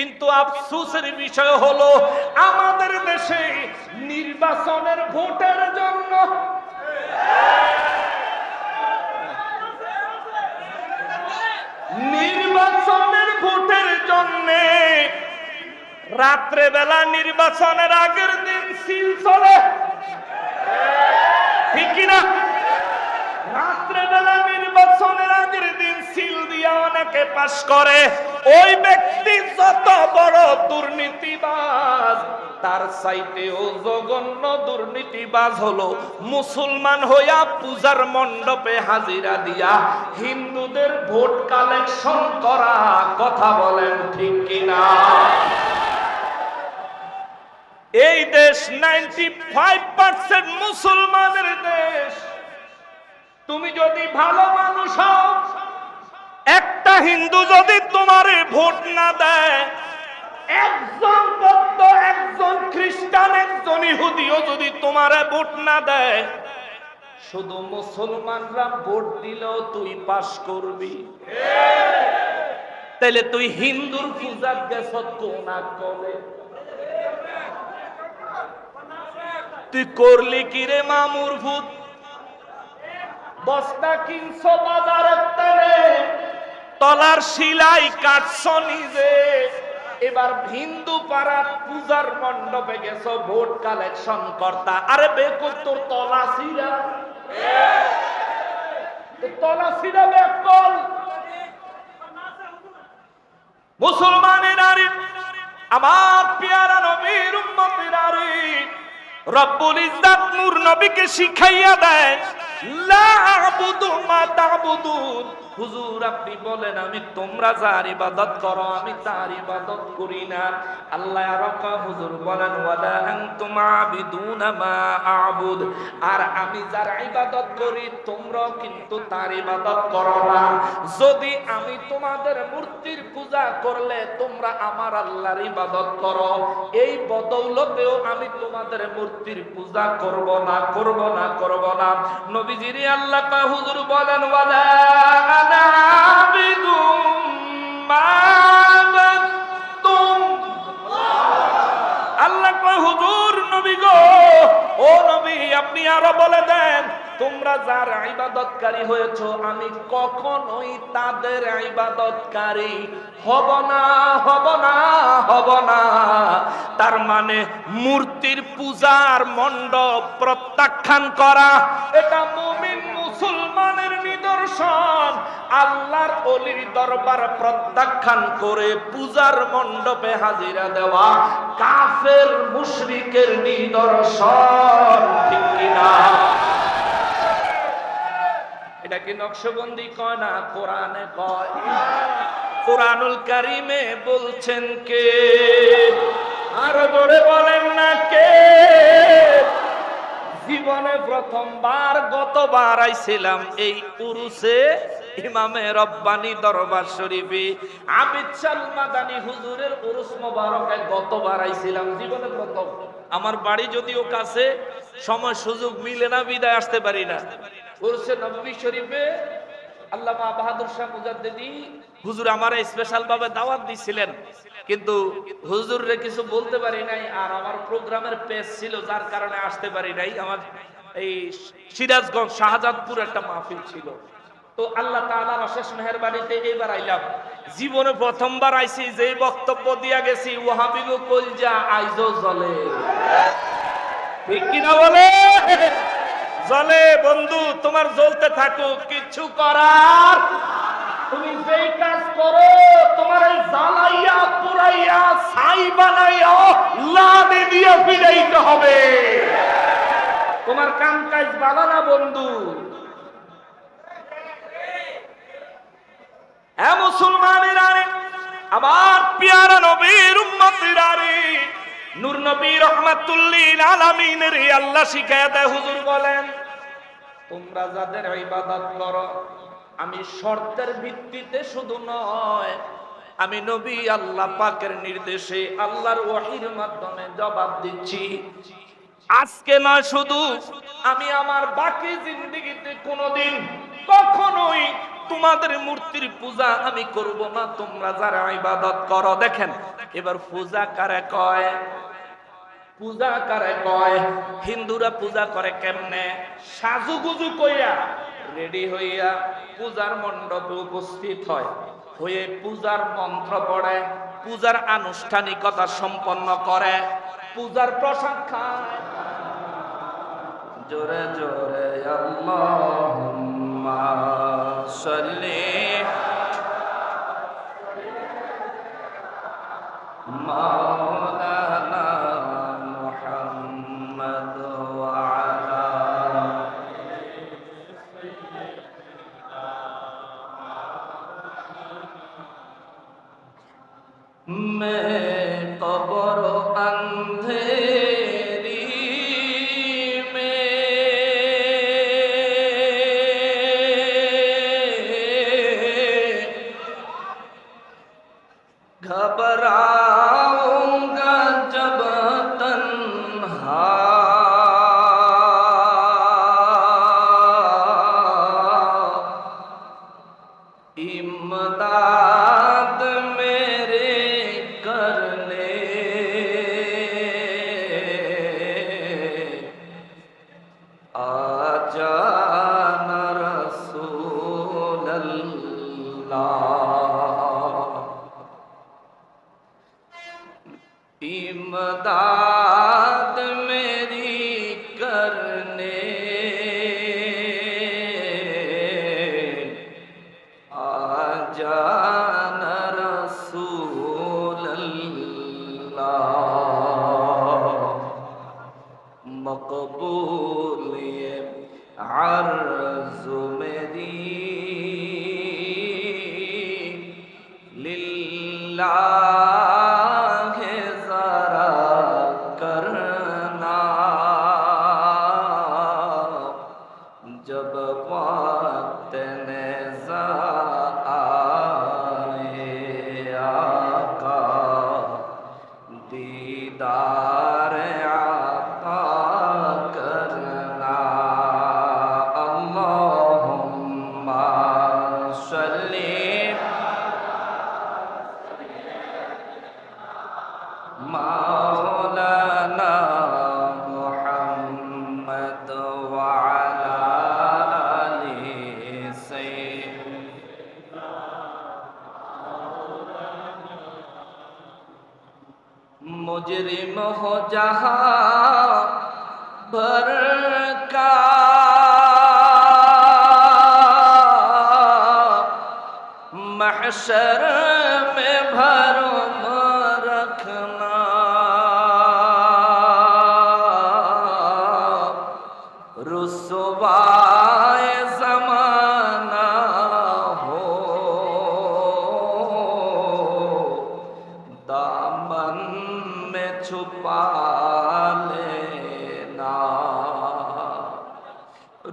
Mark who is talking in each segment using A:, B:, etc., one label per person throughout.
A: কিন্তু আফসোসের বিষয় হলো আমাদের দেশে নির্বাচনের ভোটের জন্য নির্বাচনের ভোটের জন্য রাত্রে বেলা নির্বাচনের আগের দিন সিল চলে। ঠিক কিনা? রাত্রে বেলা নির্বাচনের আগের দিন সিল দিয়ে অনেকে পাশ করে। ওই ব্যক্তি যত বড় দুর্নীতিবাজ, তার সাইটেও জঘন্য দুর্নীতিবাজ হলো মুসলমান হইয়া পূজার মণ্ডপে হাজিরা দিয়া হিন্দুদের ভোট কালেকশন করা কথা বলেন ঠিক কিনা? এই দেশ নাইনটি ফাইভ পার্সেন্ট মুসলমানের দেশ। তুমি যদি ভালো মানুষ হও একটা হিন্দু যদি তোমারে ভোট না দেয়, একজন বৌদ্ধ, একজন খ্রিস্টান, একজন ইহুদিও যদি তোমারে ভোট না দেয়, শুধু মুসলমানরা ভোট দিলেও তুই পাশ করবি। তাইলে তুই হিন্দুর পূজার গেছ কোনা করে তুই করলি কি রে মামুর ভূত? বস্তা কিনছো বাজারের তেলে তলার শিলাই কাটছ নিজে। এবার হিন্দু পাড়ার পূজার মণ্ডপে গেছো ভোট কালেকশন কর্তা। আরে বেকুর তোর তলা শিরা? তলা বেকল মুসলমানের নারী, আমার পেয়ারা নবীর উম্মতের নারী, রব্বুল ইজ্জাত নূর নবীকে শিখাইয়া দেয় হুজুর, আপনি বলেন, আমি তোমরা যার ইবাদত করো, আমি তার ইবাদত করি না। আল্লাহ হুজুর বলেন আবুদ। আর আমি যার ইবাদত করি কিন্তু তার ইবাদত করো না। যদি আমি তোমাদের মূর্তির পূজা করলে তোমরা আমার আল্লাহর ইবাদত করো, এই বদৌলতেও আমি তোমাদের মূর্তির পূজা করব না করব না করব না। নবীজিরি আল্লাহ হুজুর বলেন আল্লাহ হুজুর, নবী গো, ও নবী, আপনি আরও বলে দেন, তোমরা যার আমি কখনোই তাদের ইবাদতকারী হব না হব না হব না। তার মানে মূর্তির পূজার মণ্ডপ প্রত্যাখ্যান করা, এটা নিদর্শন আল্লাহর অলির দরবার প্রত্যাখ্যান করে পূজার মণ্ডপে হাজিরা দেওয়া কাফের মুশরিকের নিদর্শন, ঠিক কিনা? এটা কি নকশবন্দি কয় না, কোরআনে কয়? কোরআনুল কারিমে বলছেন কে? আর জোরে বলেন না কে? জীবনে প্রথমবার, গতবার আইছিলাম এই উরুসে ইমামে রব্বানি দরবার শরীফে। আবিদ মাদানি হুজুরের উরুস মোবারকে গতবার আইছিলাম, জীবনে প্রথম। আমার বাড়ি যদিও কাছে, সময় সুযোগ মিলে না, বিদায় আসতে পারি না। উরুসে নববী শরীফে আল্লামা বাহাদুর শাহ মুজাদ্দিদি হুজুর আমার স্পেশাল ভাবে দাওয়াত দিছিলেন। কিন্তু হুজুররে কিছু বলতে পারি নাই, আর আমার প্রোগ্রামের পেজ ছিল, যার কারণে আসতে পারি নাই। আমার এই সিরাজগঞ্জ শাহজাদপুর একটা মাহফিল ছিল। তো আল্লাহ তাআলার অশেষ মেহেরবানিতে এইবার আইলাম। জীবনে প্রথমবার আইছি যে বক্তব্য দিয়া গেছি ওয়াহাবি গো কলজা আইজো জলে। ঠিক কিনা বলে? জলে বন্ধু, তোমার জ্বলতে থাকুক, কিছু করার তুমি যেই কাজ করো, তোমার জ্বালাইয়া পুরাইয়া, ছাই বানাইয়া লাদে দিয়ে ফিরাইতে হবে। তোমার কাম কাজ বালা না বন্ধু? হ্যাঁ মুসলমানের আমার পিয়ারা নবীর উম্মতের আরে নূর নবী রহমাতুল্লিল আলামিনের আল্লাহ শিখায় দেয়, হুজুর বলেন, তোমরা যাদের ইবাদত করো আমি শর্তের ভিত্তিতে শুধু নয়, আমি নবী আল্লাহ পাকের নির্দেশে আল্লাহর ওয়াহির মাধ্যমে জবাব দিচ্ছি। আজকে না শুধু আমি আমার বাকি জিন্দগিতে কোনোদিন কখনোই তোমাদের মূর্তির পূজা আমি করব না, তোমরা যারা ইবাদত করো, দেখেন, এবার পূজা কারে কয়? পূজা কারে কয়? হিন্দুরা পূজা করে কেমনে? সাজুগুজু কইয়া রেডি হইয়া পূজার মণ্ডপে উপস্থিত হয়। হয়ে পূজার মন্ত্র পড়ে, পূজার আনুষ্ঠানিকতা সম্পন্ন করে। পূজার প্রসাদ খায় জোরে জোরে আল্লাহুম্মা मैं कबर अंधेरी العظيم لله जहां भर का महशर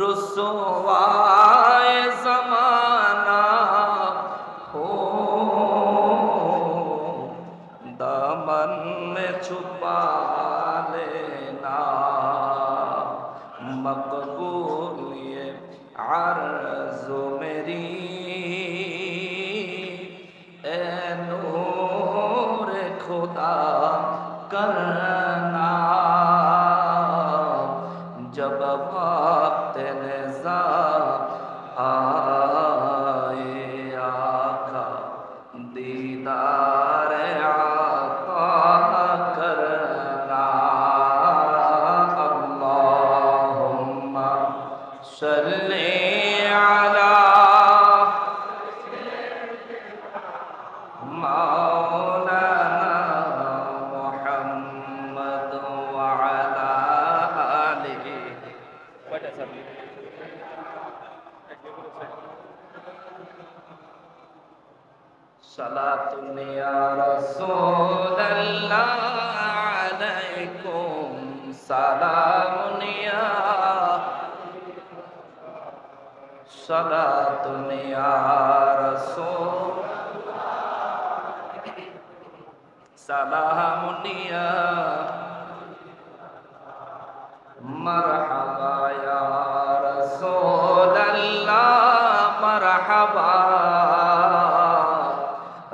A: রসোয়ায় জমানা হো। দমন ছুপালে না। মকবুলিয়ে আরজু মেরি। এ নূর খোদা করনা صلاة يا رسول الله عليكم سلام يا صلاة يا رسول سلام يا مرحبا يا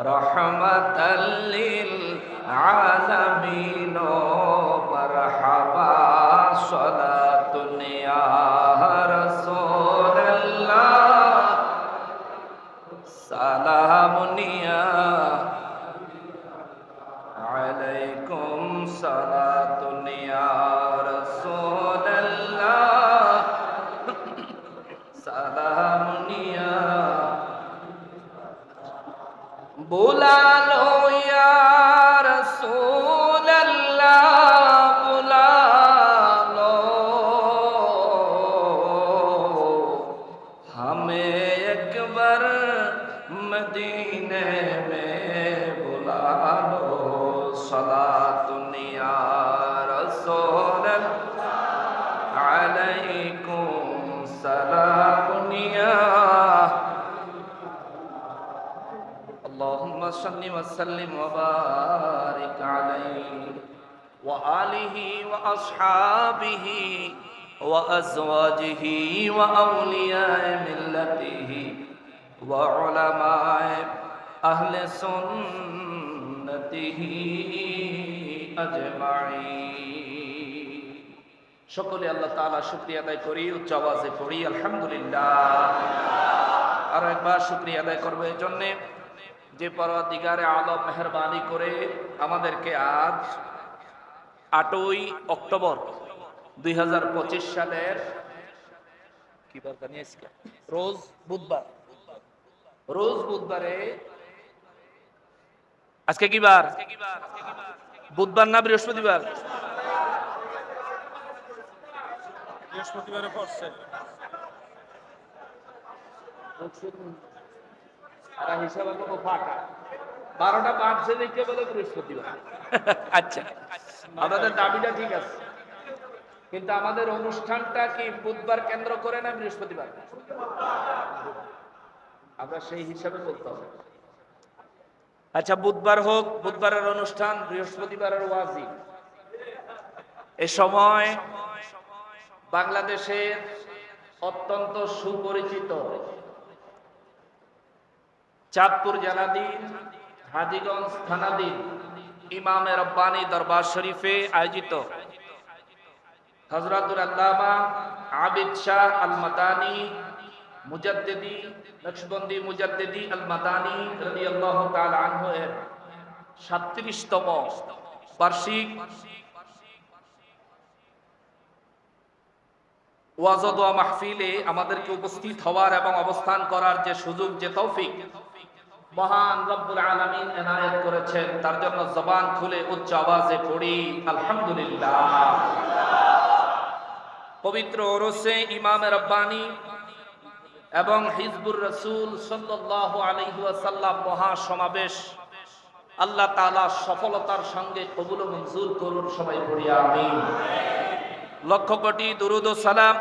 A: রহমতাল্লিল আলামিন एक बार मदीने में बुला लो सदा दुनिया रसूल अलैकुम सलामुनिया اللهم صل وسلم وبارك عليه وآله وأصحابه وأزواجه وأولياء ملته وعلماء أهل سنته أجمعين সকলে আল্লাহ তাআলা শুকরিয়া আদায় করি উচ্চ আওয়াজে পড়ি আলহামদুলিল্লাহ আর একবার শুকরিয়া আদায় করবো এই জন্যে যে পরদিগারে আলম মেহরবানি করে আমাদেরকে আজ আটই অক্টোবর দুই সালের কি বার জানিয়েছি রোজ বুধবার রোজ বুধবারে। আজকে কি বার? বুধবার না বৃহস্পতিবার?
B: বৃহস্পতিবারে পড়ছে।
A: তারা হিসাবে মতো ফাঁকা। বারোটা বাজছে দেখতে বলে বৃহস্পতিবার। আচ্ছা। আমাদের দাবিটা ঠিক আছে। কিন্তু আমাদের অনুষ্ঠানটা কি বুধবার কেন্দ্র করে না বৃহস্পতিবার? আমরা সেই হিসাবে বলতে হবে। আচ্ছা বুধবার হোক, বুধবারের অনুষ্ঠান, বৃহস্পতিবারের ওয়াজি এ সময় বাংলাদেশের অত্যন্ত সুপরিচিত চাঁদপুর জেলাধীন, হাজিগঞ্জ থানাধীন ইমামে রব্বানি দরবার শরীফে আয়োজিত হজরতুল আল্লামা আবিদ শাহ আল মাদানি মুজাদ্দিদি নকশবন্দি মুজাদ্দিদি আল মাদানি তাআলা আনহু এর 37তম বার্ষিক ওয়াজদ ওয়া মাহফিলে আমাদেরকে উপস্থিত হওয়ার এবং অবস্থান করার যে সুযোগ, যে তৌফিক মহান রব্বুল আলামিন এনায়েত করেছেন, তার জন্য জবান খুলে উচ্চ আওয়াজে পড়ি, আলহামদুলিল্লাহ। পবিত্র ওরসে ইমামে রব্বানি এবং হিজবুর রসুল সাল্লাল্লাহু আলাইহি ওয়াসাল্লাম মহা সমাবেশ আল্লাহ তাআলা সফলতার সঙ্গে কবুল মঞ্জুর করুন সবাই পড়ি, আমিন। লক্ষ কোটি দুরুদ সালাম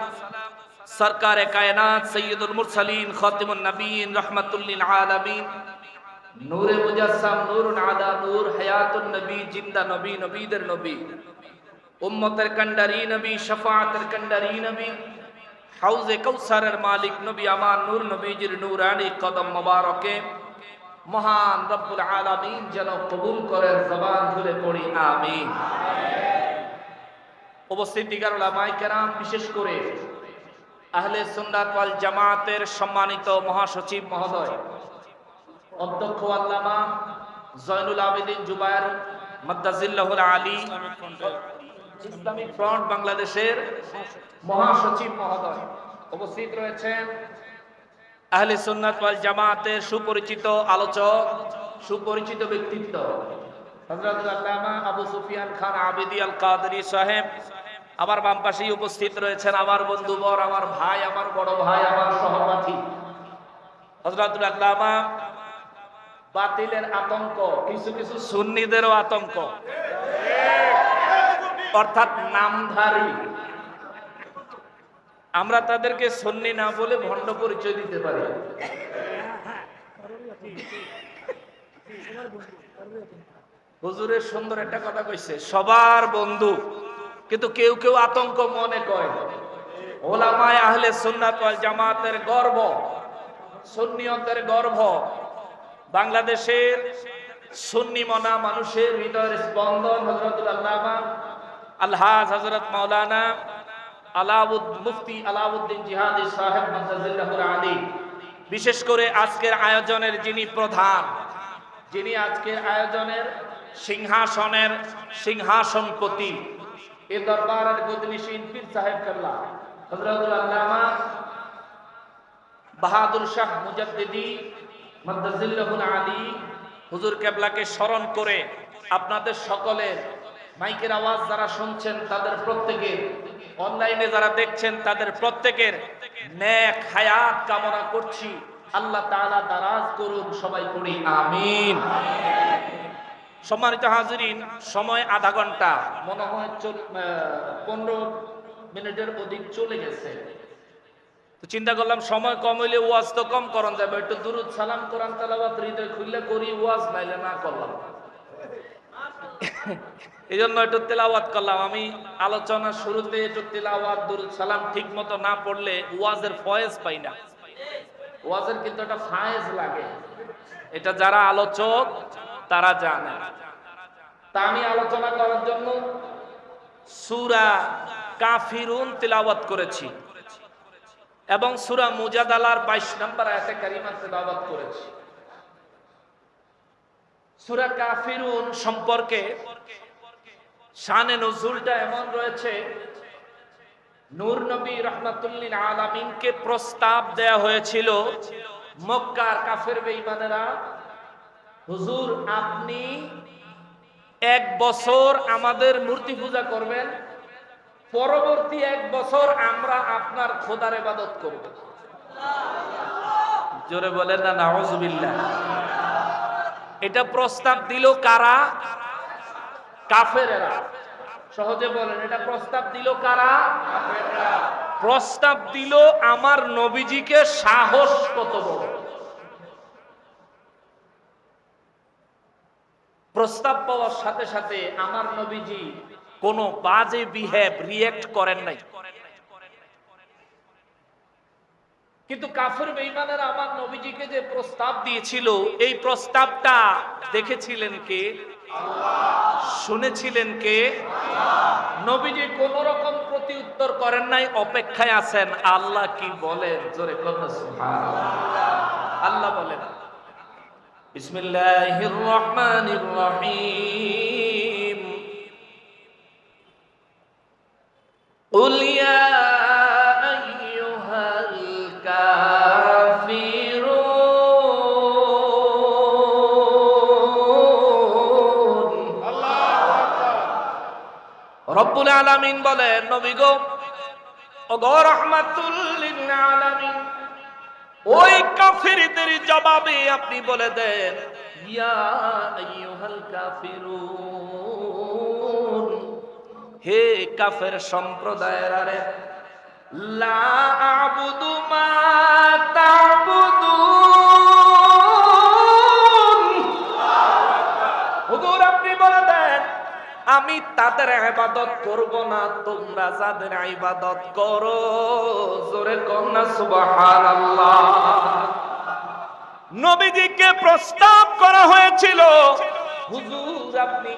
A: সরকারে কায়নাত সৈয়দুল মুরসালিন খাতিমুন নবীন রহমাতুল্লিল আলামিন। নূরে মুজাসসাম, নূরুন আলা, নূর হায়াতুন নবী, জিন্দা নবী, নবীদের নবী। উম্মতের কান্ডারি নবী শাফাআতের কান্ডারি নবী। হাউজে কৌসারের মালিক নবী আমার নূর নবীজির নূরানি কদম মোবারকে। মহান রব্বুল আলামিন যেন কবুল করেন, জবান খুলে পড়ি, আমিন। উপস্থিত দিগার কেরাম, বিশেষ করে আহলে ওয়াল জামাতের সম্মানিত মহাসচিব মহোদয়, অধ্যক্ষ আল্লামা জয়নুল আবেদিন জুবায়ের মাদ্দাজিল্লাহুল আলী
B: ইসলামিক
A: ফ্রন্ট বাংলাদেশের মহাসচিব মহোদয় উপস্থিত রয়েছেন। আহলে সুন্নাত ওয়াল জামাতের সুপরিচিত আলোচক, সুপরিচিত ব্যক্তিত্ব আল্লামা আবু খান আল সাহেব। আমার বাম পাশেই উপস্থিত রয়েছেন আমার বন্ধুবর আমার ভাই, আমার বড় ভাই, আমার সহপাঠী। আল্লামা বাতিলের আতঙ্ক, কিছু কিছু সুন্নিদেরও আতঙ্ক। অর্থাৎ নামধারী। আমরা তাদেরকে সন্নি না বলে ভণ্ড পরিচয় দিতে পারি। হুজুরের সুন্দর একটা কথা কইছে, সবার বন্ধু, কিন্তু কেউ কেউ আতঙ্ক মনে করে। ওলামায় আহলে সুন্নাত জামাতের গর্ব, সুন্নিয়তের গর্ভ বাংলাদেশের সুন্নি মনা মানুষের হৃদয়ের স্পন্দন হজরতুল আলহাজ হজরত মাওলানা আলাউদ মুফতি আলাউদ্দিন জিহাদি সাহেব মাজাজিল্লাহুল আলী। বিশেষ করে আজকের আয়োজনের যিনি প্রধান, যিনি আজকের আয়োজনের সিংহাসনের সিংহাসনপতি এ দরবারের গদিনিসীন পীর সাহেব কাল্লা হজরতুল আল্লামা বাহাদুর শাহ মুজাদ্দিদি মাদ্দাজিল্লাহুল আলী। হুজুর কেবলাকে স্মরণ করে আপনাদের সকলের মাইকের আওয়াজ যারা শুনছেন তাদের প্রত্যেকের, অনলাইনে যারা দেখছেন তাদের প্রত্যেকের নেক হায়াত কামনা করছি। আল্লাহ তাআলা দারাজ করুন সবাই পড়ি, আমিন। সম্মানিত হাজিরিন, সময় আধা ঘণ্টা। মনে হয় পনেরো মিনিটের অধিক চলে গেছে। চিন্তা করলাম, সময় কম হইলে ওয়াজ তো কম করন যাবে। একটু দুরুদ সালাম, কোরআন তালাবাত হৃদয় খুললে করি, ওয়াজ নাইলে না করলাম। এই জন্য একটু তেলাওয়াত করলাম। আমি আলোচনা শুরুতে একটু তেলাওয়াত, দুরুদ, সালাম ঠিক মতো না পড়লে ওয়াজের ফয়েজ পাই না। ওয়াজের কিন্তু একটা ফায়েজ লাগে। এটা যারা আলোচক, তারা জানে। তা আমি আলোচনা করার জন্য সুরা কাফিরুন তেলাওয়াত করেছি এবং সুরা মুজাদালার বাইশ নম্বর আয়াতে কারিমা তেলাওয়াত করেছি। সুরা কাফিরুন সম্পর্কে শানে নজুলটা এমন রয়েছে, নূর নবী রহমাতুল্লিল আলামিনকে প্রস্তাব দেয়া হয়েছিল, মক্কার কাফের বেঈমানেরা, হুজুর, আপনি এক বছর আমাদের মূর্তি পূজা করবেন, পরবর্তী এক বছর আমরা আপনার খোদার ইবাদত করব। জোরে বলেন না, নাউজুবিল্লাহ। এটা প্রস্তাব দিল কারা? কাফেরেরা। সহজে বলেন, এটা প্রস্তাব দিল কারা? প্রস্তাব দিল আমার নবীজিকে সাহস কত বড়? প্রস্তাব পাওয়ার সাথে সাথে আমার নবীজি কোনো বাজে বিহেভ রিয়েক্ট করেন নাই। কিন্তু কাফের বেঈমানেরা আমার নবীজিকে যে প্রস্তাব দিয়েছিল, এই প্রস্তাবটা দেখেছিলেন কে? শুনেছিলেন কে? নবীজি কোন রকম প্রতি উত্তর করেন নাই, অপেক্ষায় আছেন। আল্লাহ কি বলেন? জোরে আল্লাহ বলেন, বিসমিল্লাহির রহমানির রহিম। রব্বুল আলামিন বলেন, নবী গো ও গো রহমাতুল লিল আলামিন, ওই কাফিরদের জবাবে আপনি বলে দেন, ইয়া আইয়ুহাল কাফিরুন, হে কাফের সম্প্রদায়ের আরে, লা আবুদু মা তাবুদুন হুজুর আপনি বলে দেন আমি তাদের ইবাদত করব না, তোমরা যাদের ইবাদত করো। জোরে কম না, সুবহানাল্লাহ। নবীজিকে প্রস্তাব করা হয়েছিল, হুজুর, আপনি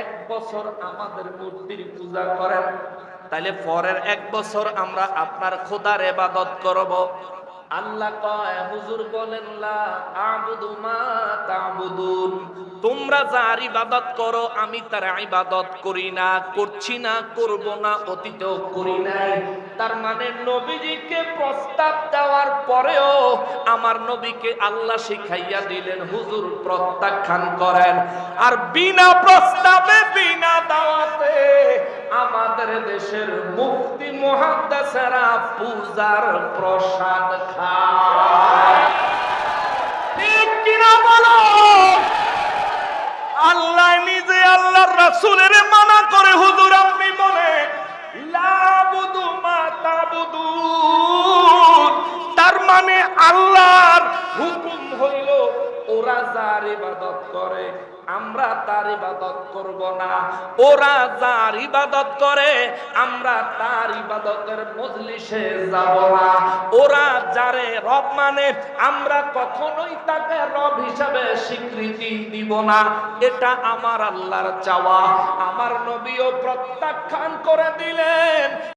A: এক বছর আমাদের মূর্তির পূজা করেন তাহলে পরের এক বছর আমরা আপনার খোদার ইবাদত করব। আল্লাহ কয়, হুজুর বলেন, লা আবুদু মা তাবুদুন। তোমরা যার ইবাদত করো, আমি তার ইবাদত করি না, করছি না, করব না, অতীতেও করি নাই। তার মানে নবীজিকে প্রস্তাব দেওয়ার পরেও আমার নবীকে আল্লাহ শিখাইয়া দিলেন, হুজুর, প্রত্যাখ্যান করেন। আর বিনা প্রস্তাবে, বিনা দাওয়াতে আমাদের দেশের মুক্তি মহাদ্দাসেরা পূজার প্রসাদ খায়। ঠিক আল্লাহ নিজে আল্লাহর রাসূলের মানা করে হুজুর আপনি বলে তার মানে আল্লাহর হুকুম হইল, ওরা যার ইবাদত করে আমরা তার ইবাদত করব না। ওরা যার ইবাদত করে, আমরা তার ইবাদতের মজলিসে যাব না। ওরা যারে রব মানে আমরা কখনোই তাকে রব হিসাবে স্বীকৃতি দিব না। এটা আমার আল্লাহর চাওয়া। আমার নবীও প্রত্যাখ্যান করে দিলেন।